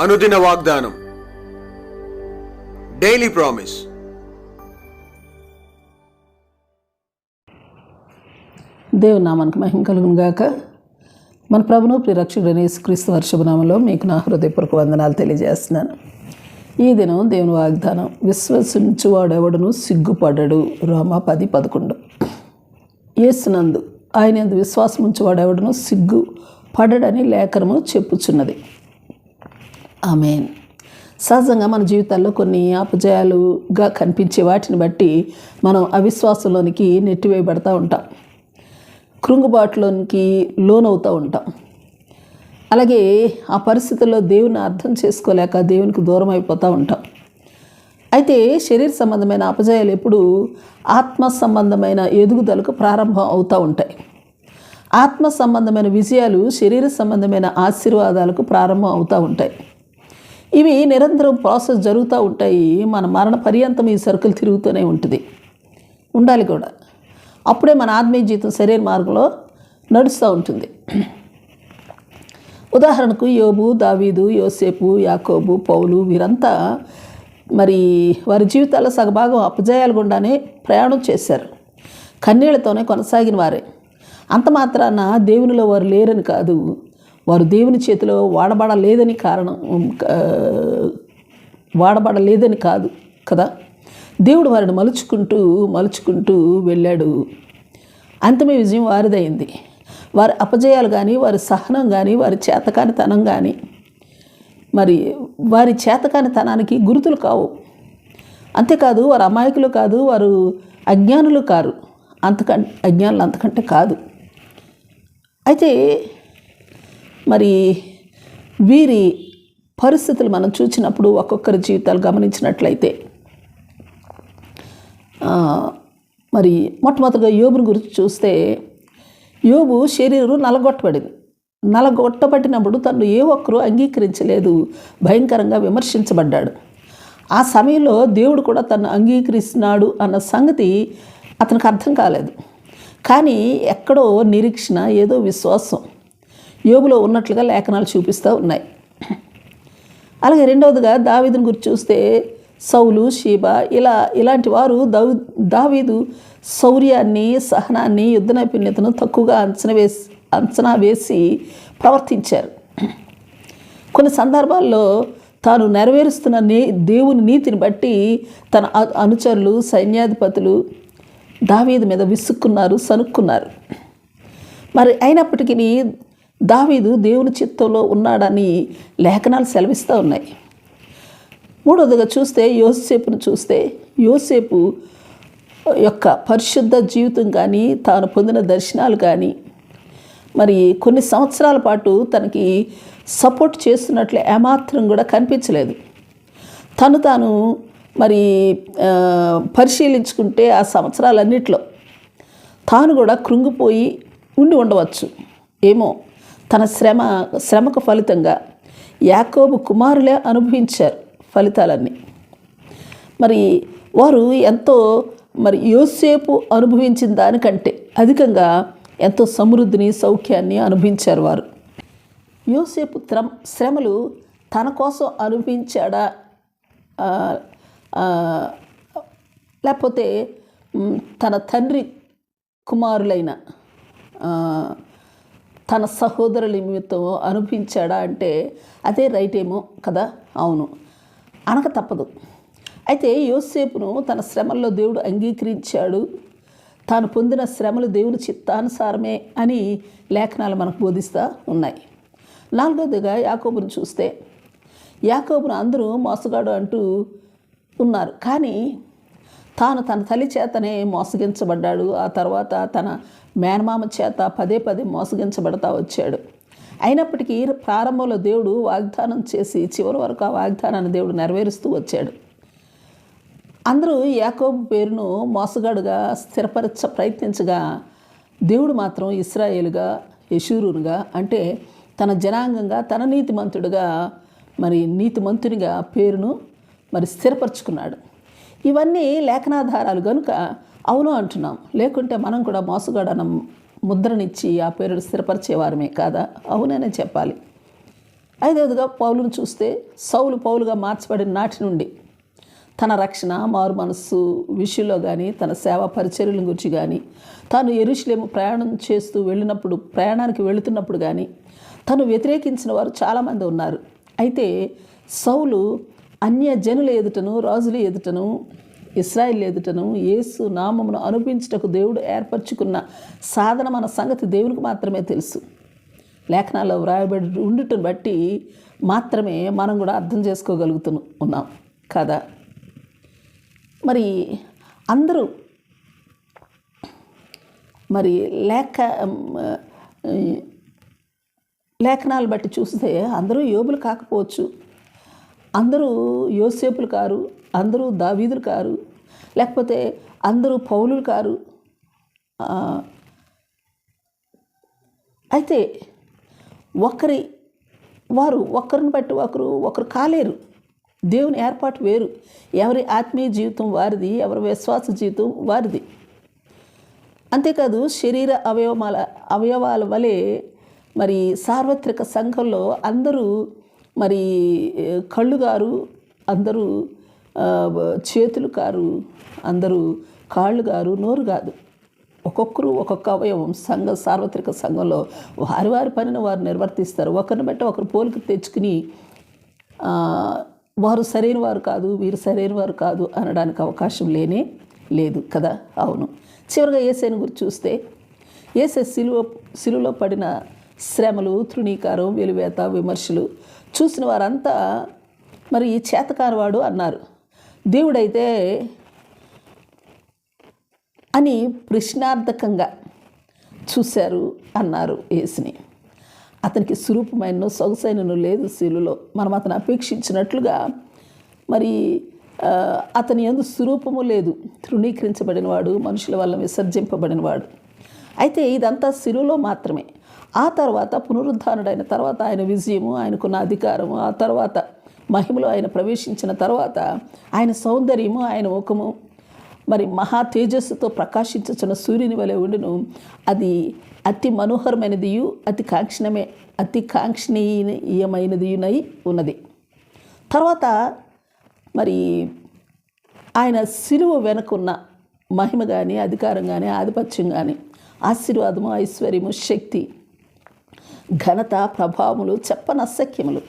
అనుదిన వాగ్దానం. Daily promise దేవుని నామానికి మహిమ కలుగును గాక. మన ప్రభును ప్రిరక్షకుడైన యేసుక్రీస్తు వర్షభనామంలో మీకు నా హృదయపూర్వక వందనాలు తెలియజేస్తున్నాను. ఈ దినం దేవుని వాగ్దానం విశ్వసించువాడెవడను సిగ్గుపడడు. రోమా పది పదకొండు. ఏసునందు ఆయన ఎందు విశ్వాసం ఉంచువాడెవడును సిగ్గు పడడని లేఖనము చెప్పుచున్నది. ఆమెన్. సహజంగా మన జీవితాల్లో కొన్ని అపజయాలుగా కనిపించే వాటిని బట్టి మనం అవిశ్వాసంలోనికి నెట్టివేయబడతా ఉంటాం. కృంగుబాటులోనికి లోనవుతూ ఉంటాం. అలాగే ఆ పరిస్థితుల్లో దేవుని అర్థం చేసుకోలేక దేవునికి దూరం అయిపోతూ ఉంటాం. అయితే శరీర సంబంధమైన అపజయాలు ఎప్పుడు ఆత్మ సంబంధమైన ఎదుగుదలకు ప్రారంభం అవుతూ ఉంటాయి. ఆత్మ సంబంధమైన విజయాలు శరీర సంబంధమైన ఆశీర్వాదాలకు ప్రారంభం అవుతూ ఉంటాయి. ఇవి నిరంతరం ప్రాసెస్ జరుగుతూ ఉంటాయి. మన మరణ పర్యంతం ఈ సరుకులు తిరుగుతూనే ఉంటుంది. ఉండాలి కూడా. అప్పుడే మన ఆత్మీయ జీవితం శరీర మార్గంలో నడుస్తూ ఉంటుంది. ఉదాహరణకు యోబు దావీదు యోసేపు యాకోబు పౌలు వీరంతా మరి వారి జీవితాల్లో సగభాగం అపజయాలు గుండానే ప్రయాణం చేశారు. కన్నీళ్ళతోనే కొనసాగిన వారే. అంత మాత్రాన దేవునిలో వారు లేరని కాదు. వారు దేవుని చేతిలో వాడబడలేదని కారణం వాడబడలేదని కాదు కదా? దేవుడు వారిని మలుచుకుంటూ మలుచుకుంటూ వెళ్ళాడు. అంతమే విజయం వారిదైంది. వారి అపజయాలు కానీ వారి సహనం కానీ వారి చేతకానితనం కానీ మరి వారి చేతకానితనానికి గుర్తులు కావు. అంతేకాదు వారు అమాయకులు కాదు వారు అజ్ఞానులు కారు. అంతకంటే అజ్ఞానులు అంతకంటే కాదు. అయితే మరి వీరి పరిస్థితులు మనం చూసినప్పుడు ఒక్కొక్కరి జీవితాలు గమనించినట్లయితే మరి మొట్టమొదటిగా యోబుని గురించి చూస్తే యోబు శరీరం నలగొట్టబడింది. నలగొట్టబడినప్పుడు తను ఏ ఒక్కరూ అంగీకరించలేదు భయంకరంగా విమర్శించబడ్డాడు. ఆ సమయంలో దేవుడు కూడా తను అంగీకరిస్తున్నాడు అన్న సంగతి అతనికి అర్థం కాలేదు. కానీ ఎక్కడో నిరీక్షణ ఏదో విశ్వాసం యోగులో ఉన్నట్లుగా లేఖనాలు చూపిస్తూ ఉన్నాయి. అలాగే రెండవదిగా దావీదుని గురించి చూస్తే సౌలు షీబ ఇలా ఇలాంటి వారు దౌ దావీదు శౌర్యాన్ని సహనాన్ని యుద్ధ నైపుణ్యతను తక్కువగా అంచనా వేసి అంచనా వేసి ప్రవర్తించారు. కొన్ని సందర్భాల్లో తాను నెరవేరుస్తున్న నీ దేవుని నీతిని బట్టి తన అనుచరులు సైన్యాధిపతులు దావీదు మీద విసుక్కున్నారు సనుక్కున్నారు మరి అయినప్పటికీ దావీదు దేవుని చిత్తంలో ఉన్నాడని లేఖనాలు సెలవిస్తూ ఉన్నాయి. మూడవదిగా చూస్తే యోసేపును చూస్తే యోసేపు యొక్క పరిశుద్ధ జీవితం కానీ తాను పొందిన దర్శనాలు కానీ మరి కొన్ని సంవత్సరాల పాటు తనకి సపోర్ట్ చేస్తున్నట్లు ఏమాత్రం కూడా కనిపించలేదు. తను తాను మరి పరిశీలించుకుంటే ఆ సంవత్సరాలన్నిట్లో తాను కూడా కృంగిపోయి ఉండి ఉండవచ్చు. ఏమో తన శ్రమ శ్రమకు ఫలితంగా యాకోబు కుమారులే అనుభవించారు ఫలితాలన్నీ. మరి వారు ఎంతో మరి యోసేపు అనుభవించిన దానికంటే అధికంగా ఎంతో సమృద్ధిని సౌఖ్యాన్ని అనుభవించారు వారు. యోసేపు శ్రమ శ్రమలు తన కోసం అనుభవించాడా? లేకపోతే తన తండ్రి కుమారులైన తన సహోదరుల నిమిత్తం అనుభవించాడా అంటే అదే రైట్ ఏమో కదా? అవును. అనక తప్పదు. అయితే యోసేపును తన శ్రమల్లో దేవుడు అంగీకరించాడు. తాను పొందిన శ్రమలు దేవుని చిత్తానుసారమే అని లేఖనాలు మనకు బోధిస్తూ ఉన్నాయి. నాలుగోదిగా యాకోబును చూస్తే యాకోబును అందరూ మోసగాడు అంటూ ఉన్నారు. కానీ తాను తన తల్లి చేతనే మోసగించబడ్డాడు. ఆ తర్వాత తన మేనమామ చేత పదే పదే మోసగించబడతా వచ్చాడు. అయినప్పటికీ ప్రారంభంలో దేవుడు వాగ్దానం చేసి చివరి వరకు ఆ వాగ్దానాన్ని దేవుడు నెరవేరుస్తూ వచ్చాడు. అందరూ యాకోబు పేరును మోసగాడుగా స్థిరపరచ ప్రయత్నించగా దేవుడు మాత్రం ఇస్రాయేలుగా యశూరుగా అంటే తన జనాంగంగా తన నీతిమంతుడుగా మరి నీతిమంతునిగా పేరును మరి స్థిరపరచుకున్నాడు. ఇవన్నీ లేఖనాధారాలు కనుక అవును అంటున్నాం. లేకుంటే మనం కూడా మోసగాడన ముద్రనిచ్చి ఆ పేరును స్థిరపరిచేవారమే కాదా? అవుననే చెప్పాలి. ఐదవదిగా పౌలును చూస్తే సౌలు పౌలుగా మార్చబడిన నాటి నుండి తన రక్షణ మారు మనస్సు విషయంలో కానీ తన సేవా పరిచర్యల గురించి కానీ తాను ఎరుషులేము ప్రయాణం చేస్తూ వెళ్ళినప్పుడు ప్రయాణానికి వెళుతున్నప్పుడు కానీ తను వ్యతిరేకించిన వారు చాలామంది ఉన్నారు. అయితే సౌలు అన్య జనుల ఎదుటను రాజుల ఎదుటను ఇస్రాయిల్ ఎదుటను యేసు నామమును అనుభవించుటకు దేవుడు ఏర్పరచుకున్న సాధన మన సంగతి దేవునికి మాత్రమే తెలుసు. లేఖనాల్లో వ్రాయబడి ఉండటం బట్టి మాత్రమే మనం కూడా అర్థం చేసుకోగలుగుతు ఉన్నాం. కదా? మరి అందరూ మరి లేఖ లేఖనాలు బట్టి చూస్తే అందరూ యోబులు కాకపోవచ్చు. అందరూ యోసేపులు కారు అందరూ దావీదులు కారు లేకపోతే అందరూ పౌలులు కారు. అయితే ఒకరి వారు ఒకరిని బట్టి ఒకరు ఒకరు కాలేరు. దేవుని ఏర్పాటు వేరు. ఎవరి ఆత్మీయ జీవితం వారిది ఎవరి విశ్వాస జీవితం వారిది. అంతేకాదు శరీర అవయవాల అవయవాల వలె మరి సార్వత్రిక సంఘంలో అందరూ మరి కళ్ళు గారు అందరూ చేతులు గారు అందరూ కాళ్ళు గారు నోరు కాదు. ఒక్కొక్కరు ఒక్కొక్క అవయవం సంఘ సార్వత్రిక సంఘంలో వారి వారి పనిని వారు నిర్వర్తిస్తారు. ఒకరిని బట్టి ఒకరు పోలికి తెచ్చుకుని వారు సరైన వారు కాదు వీరు సరైన వారు కాదు అనడానికి అవకాశం లేనే లేదు కదా? అవును. చివరిగా ఏసైని గురించి చూస్తే ఏసే సిలువ సిలువలో పడిన శ్రమలు తృణీకారం వెలివేత విమర్శలు చూసిన వారంతా మరి ఈ చేతకారవాడు అన్నారు. దేవుడైతే అని ప్రశ్నార్థకంగా చూశారు అన్నారు యేసుని. అతనికి సురూపమైన సొగసైనను లేదు శీలులో మనం అతను అపేక్షించినట్లుగా మరి అతని ఎందు స్వరూపము లేదు. తృణీకరించబడినవాడు మనుషుల వల్ల విసర్జింపబడినవాడు. అయితే ఇదంతా శిలువలో మాత్రమే. ఆ తర్వాత పునరుద్ధానుడైన తర్వాత ఆయన విజయము ఆయనకున్న అధికారము ఆ తర్వాత మహిమలో ఆయన ప్రవేశించిన తర్వాత ఆయన సౌందర్యము ఆయన ముఖము మరి మహా తేజస్సుతో ప్రకాశించుచున్న సూర్యుని వలె ఉండును. అది అతి మనోహరమైనదియు అతి కాంక్షణమే అతి కాంక్షణీయమైనదియునై ఉన్నది. తర్వాత మరి ఆయన సిలువ వెనుకున్న మహిమ కానీ అధికారం కానీ ఆధిపత్యం కానీ ఆశీర్వాదము ఐశ్వర్యము శక్తి ఘనత ప్రభావములు చెప్పనశక్యములు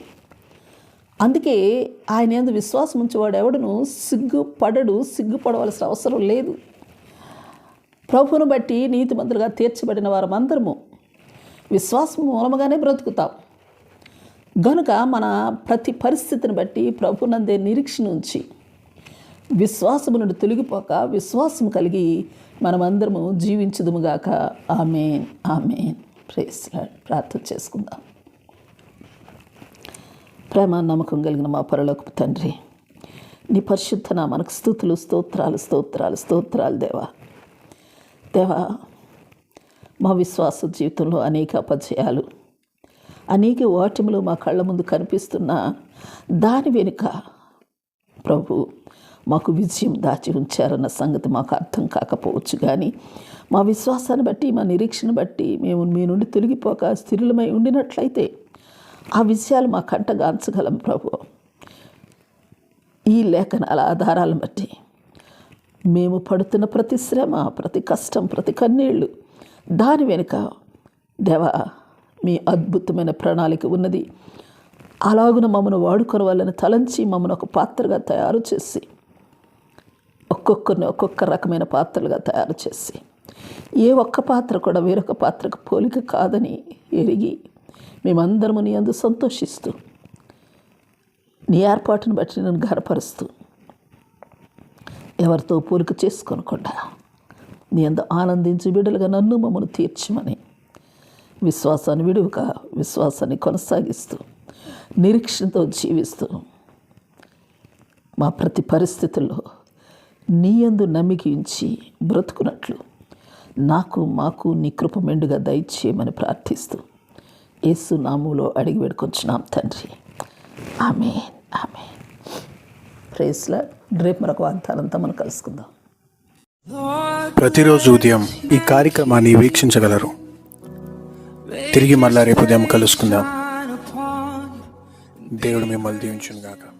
అందుకే ఆయన ఎందు విశ్వాసం ఉంచేవాడు ఎవడును సిగ్గుపడడు సిగ్గుపడవలసిన అవసరం లేదు. ప్రభువును బట్టి నీతిమంతులుగా తీర్చబడిన వారమందరము విశ్వాసం మూలముగానే బ్రతుకుతాం. గనుక మన ప్రతి పరిస్థితిని బట్టి ప్రభునందే నిరీక్షణ ఉంచి విశ్వాసము నుండి తొలగిపోక విశ్వాసం కలిగి మనమందరము జీవించుదుముగాక ఆమెన్. ఆమెన్. ప్రేస్ ప్రార్థన చేసుకుందాం. ప్రేమ నమ్మకం కలిగిన మా పరలోకపు తండ్రి నీ పరిశుద్ధ మనకు స్థుతులు స్తోత్రాలు స్తోత్రాలు స్తోత్రాలు దేవా. దేవా మా విశ్వాస జీవితంలో అనేక అపజయాలు అనేక ఓటములు మా కళ్ళ ముందు కనిపిస్తున్న దాని వెనుక ప్రభు మాకు విజయం దాచి ఉంచారన్న సంగతి మాకు అర్థం కాకపోవచ్చు కానీ మా విశ్వాసాన్ని బట్టి మా నిరీక్షణ బట్టి మేము మీ నుండి తొలగిపోక స్థిరులమై ఉండినట్లయితే ఆ విషయాలు మా కంటగాంచగలం ప్రభు. ఈ లేఖనాల ఆధారాలను బట్టి మేము పడుతున్న ప్రతి శ్రమ ప్రతి కష్టం ప్రతి కన్నీళ్ళు దాని వెనుక దేవా మీ అద్భుతమైన ప్రణాళిక ఉన్నది. అలాగున మమ్మను వాడుకొని వాళ్ళని తలంచి మమ్మను ఒక పాత్రగా తయారు చేసి ఒక్కొక్కరిని ఒక్కొక్క రకమైన పాత్రలుగా తయారు చేసి ఏ ఒక్క పాత్ర కూడా వేరొక పాత్రకు పోలిక కాదని ఎరిగి మేమందరము నీ అందు సంతోషిస్తూ నీ ఏర్పాటును బట్టి నన్ను గర్పరుస్తూ ఎవరితో పోలిక చేసుకోనకుండా నీ అందు ఆనందించి బిడ్డలుగా నన్ను మమ్మను తీర్చమని విశ్వాసాన్ని విడువక విశ్వాసాన్ని కొనసాగిస్తూ నిరీక్షణతో జీవిస్తూ మా ప్రతి పరిస్థితుల్లో నీ యందు నమ్మికించి బ్రతుకున్నట్లు నాకు మాకు నీ కృప మెండుగా దయచేయమని ప్రార్థిస్తూ యేసు నాములో అడిగి వేడుకొంచున్నాం తండ్రి. ఆమె ఆమె ప్రేస్లా రేపు మరొక వాగ్దానంతో మనం కలుసుకుందాం. ప్రతిరోజు ఉదయం ఈ కార్యక్రమాన్ని వీక్షించగలరు. తిరిగి మళ్ళా రేపు ఉదయం కలుసుకుందాం. దేవుడు మిమ్మల్ని దీవించుగాక గాక